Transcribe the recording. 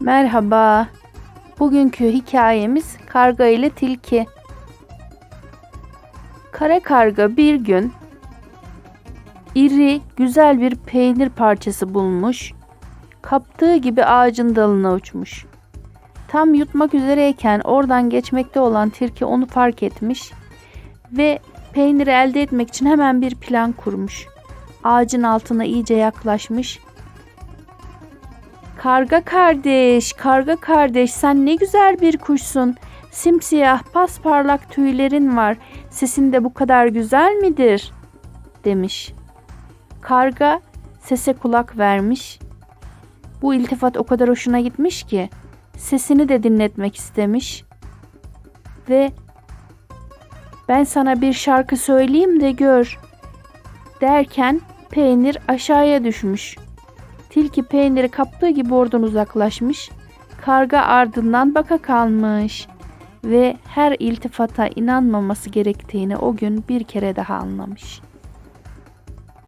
Merhaba. Bugünkü hikayemiz karga ile tilki. Kara karga bir gün iri, güzel bir peynir parçası bulmuş. Kaptığı gibi ağacın dalına uçmuş. Tam yutmak üzereyken oradan geçmekte olan tilki onu fark etmiş ve peyniri elde etmek için hemen bir plan kurmuş. Ağacın altına iyice yaklaşmış Karga kardeş, karga kardeş sen ne güzel bir kuşsun. Simsiyah pasparlak tüylerin var. Sesin de bu kadar güzel midir? demiş. Karga sese kulak vermiş. Bu iltifat o kadar hoşuna gitmiş ki sesini de dinletmek istemiş. Ve ben sana bir şarkı söyleyeyim de gör derken peynir aşağıya düşmüş. Tilki peyniri kaptığı gibi oradan uzaklaşmış. Karga ardından baka kalmış ve her iltifata inanmaması gerektiğini o gün bir kere daha anlamış.